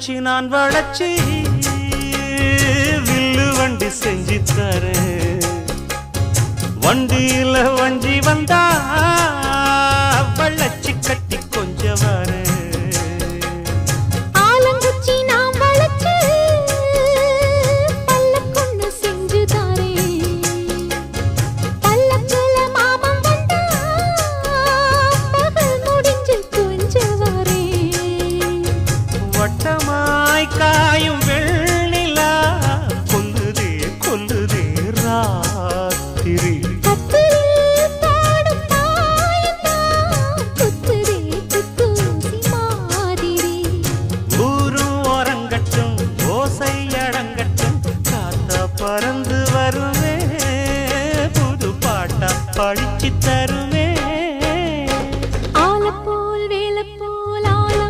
வச்சு நான் வளச்சி வில்லு வண்டி செஞ்சு தரேன். வண்டியில வஞ்சி வந்தா பாய் காயும் வெள்ளிலா கொன்றுதே கொன்றுதே ராத்திரி. பறந்து வருவே புது பாட்டா படிச்சு தரும்.